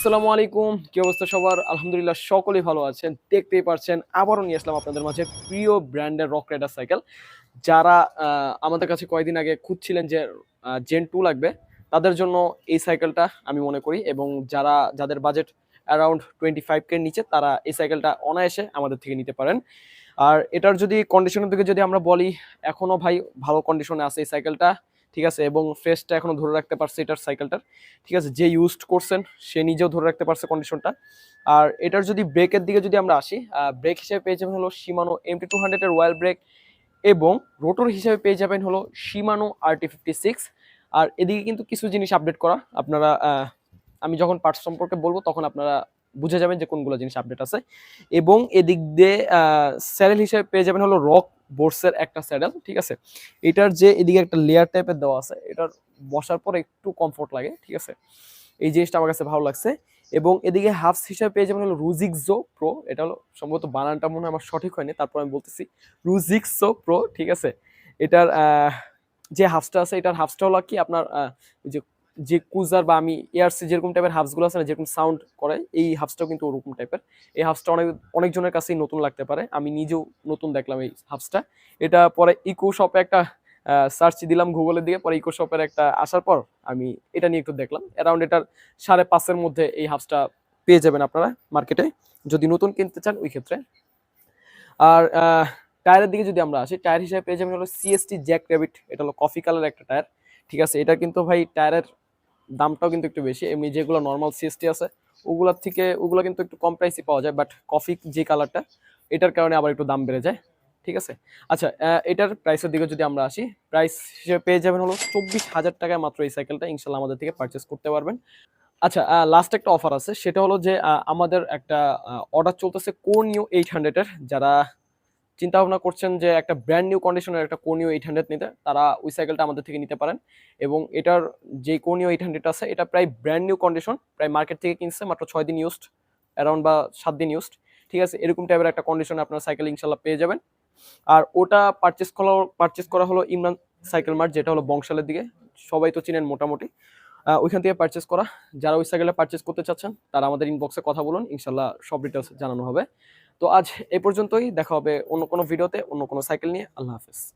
আসসালামু আলাইকুম। কি অবস্থা সবার? আলহামদুলিল্লাহ সকলেই ভালো আছেন। দেখতেই পারছেন, আবারও নিয়ে আসলাম আপনাদের মাঝে প্রিয় ব্র্যান্ডের রক রাইডার সাইকেল যারা আমাদের কাছে কয়েকদিন আগে খুঁজছিলেন যে জেন টু লাগবে, তাদের জন্য এই সাইকেলটা আমি মনে করি এবং যারা, যাদের budget around twenty five K নিচে, তারা এই সাইকেলটা অনায়াসে আমাদের থেকে নিতে পারেন। আর এটার যদি কন্ডিশনের দিকে যদি আমরা বলি এখনও ভাই ভালো কন্ডিশনে আছে এই সাইকেলটা ঠিক আছে? এবং ফ্রেশটা এখনও ধরে রাখতে পারছে এটার সাইকেলটার ঠিক আছে? যে ইউজড করছেন, সে নিজেও ধরে রাখতে পারছে কন্ডিশনটা আর এটার যদি ব্রেকের দিকে যদি আমরা আসি ব্রেক হিসেবে পেয়ে যাবেন হলো শিমানো এমটি টু হান্ড্রেডের ওয়েল ব্রেক এবং রোটর হিসেবে পেয়ে যাবেন হলো শিমানো আরটি ফিফটি সিক্স আর এদিকে কিন্তু কিছু জিনিস আপডেট করা। আপনারা আমি যখন পার্টস সম্পর্কে বলব, তখন আপনারা বুঝে যাবেন যে কোনগুলো জিনিস আপডেট আছে। এবং এদিক দিয়ে স্যাডেল হিসেবে পেয়ে যাবেন হলো রক বোর্সের একটা স্যাডেল, ঠিক আছে? এটার যে এদিকে একটা লেয়ার টাইপের দেওয়া আছে, এটার বসার পর একটু কমফোর্ট লাগে, ঠিক আছে? এই জিনিসটা আমার কাছে ভালো লাগছে। এবং এদিকে হাফস হিসাবে পেয়ে যাবেন হলো রুজিক্সো প্রো এটা হলো সম্ভবত বানানটা মনে হয় আমার সঠিক হয়নি, তারপর আমি বলতেছি রুজিক্সো প্রো ঠিক আছে? এটার যে হাফসটা আছে, এটার হাফসটা হলো কি আপনার যে যে কুজার বা আমি এয়ারসি যেরকম টাইপের হাফসগুলো আছে না, যেরকম সাউন্ড করে, এই হাফসটাও কিন্তু ওরকম টাইপের এই হাফসটা অনেক, অনেকজনের কাছেই নতুন লাগতে পারে। আমি নিজেও নতুন দেখলাম এই হাফসটা এটা পরে ইকো শপে একটা সার্চ দিলাম গুগলের দিকে, পরে ইকো শপের একটা আসার পর আমি এটা নিয়ে একটু দেখলাম। অ্যারাউন্ড এটার সাড়ে পাঁচের মধ্যে এই হাফসটা পেয়ে যাবেন আপনারা মার্কেটে যদি নতুন কিনতে চান, ওই ক্ষেত্রে। আর টায়ারের দিকে যদি আমরা আসি টায়ার হিসেবে পেয়ে যাবেন হলো সিএসটি জ্যাক র্যাবিট এটা হলো কফি কালার একটা টায়ার ঠিক আছে, এটা কিন্তু ভাই টায়ারের দামটাও কিন্তু একটু বেশি। এমনি যেগুলো নর্মাল সিএসটি আছে, ওগুলোর থেকে, ওগুলো কিন্তু একটু কম প্রাইসে পাওয়া যায় বাট কফি যে কালারটা এটার কারণে আবার একটু দাম বেড়ে যায়। ঠিক আছে? আচ্ছা এটার প্রাইসের দিকে যদি আমরা আসি প্রাইস হিসেবে পেয়ে যাবেন হলো চব্বিশ হাজার টাকায় মাত্র এই সাইকেলটা ইনশাল্লাহ আমাদের থেকে পারচেস করতে পারবেন। আচ্ছা লাস্ট একটা অফার আছে, সেটা হলো যে আমাদের একটা অর্ডার চলতেছে কোর নিউ এইট হান্ড্রেডের যারা চিন্তা ভাবনা করছেন যে একটা ব্র্যান্ড নিউ কন্ডিশনের একটা কোনিও এইট হান্ড্রেড নিতে, তারা ওই সাইকেলটা আমাদের থেকে নিতে পারেন। এবং এটার যে কোনিও এইট হান্ড্রেড আছে, এটা প্রায় ব্র্যান্ড নিউ কন্ডিশন প্রায় মার্কেট থেকে কিনছে, মাত্র ছয় দিন ইউজড অ্যারাউন্ড বা সাত দিন ইউজড ঠিক আছে, এরকম টাইপের একটা কন্ডিশনে আপনার সাইকেল ইনশাল্লাহ পেয়ে যাবেন। আর ওটা পারচেস করা পারচেস করা হলো ইমরান সাইকেল মার্ট যেটা হলো বংশালের দিকে। সবাই তো চিনেন মোটামুটি। ওইখান থেকে পারচেস করা। যারা ওই সাইকেলে পারচেস করতে চাচ্ছেন, তারা আমাদের ইনবক্সে কথা বলুন, ইনশাল্লাহ সব ডিটেলস জানানো হবে। তো আজ এ পর্যন্তই, দেখা হবে অন্য কোনো ভিডিওতে, অন্য কোনো সাইকেল নিয়ে। আল্লাহ হাফেজ।